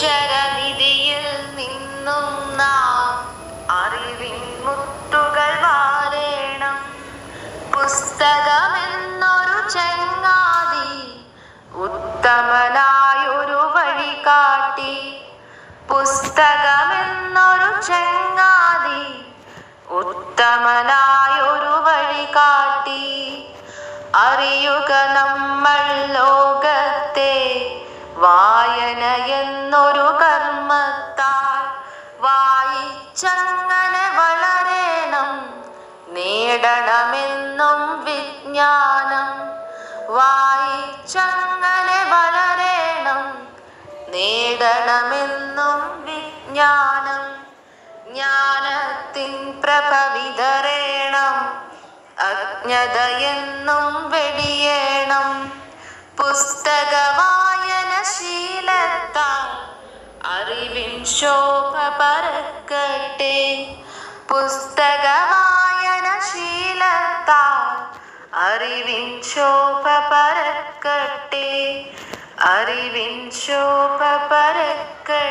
അക്ഷരനിധിയിൽ നിന്നും നാം അറിവിൻ മുത്തുകൾ വാരേണം. പുസ്തകമെന്നൊരു ചങ്ങാതി ഉത്തമനായൊരു വഴി കാട്ടി. പുസ്തകമെന്നൊരു ചങ്ങാതി ഉത്തമനായൊരു വഴി കാട്ടി. അറിയുക നമ്മൾ വായന എന്നൊരു കർമ്മത്താൽ വായിച്ചങ്ങനെ വളരേണം. നേടണമെന്നും വിജ്ഞാനം. വായിച്ചങ്ങനെ വളരേണം. നേടണമെന്നും വിജ്ഞാനം. ജ്ഞാനത്തിൻ പ്രഭ വിതറേണം. അജ്ഞതയെന്നും വെടിയേണം. പുസ്തക ശോഭ പറക്കട്ടെ പുസ്തക വായനശീലത്താൽ അറിവിൻ ശോഭ പറക്കട്ടെ അറിവിൻ ശോഭ പരക്കട്ടെ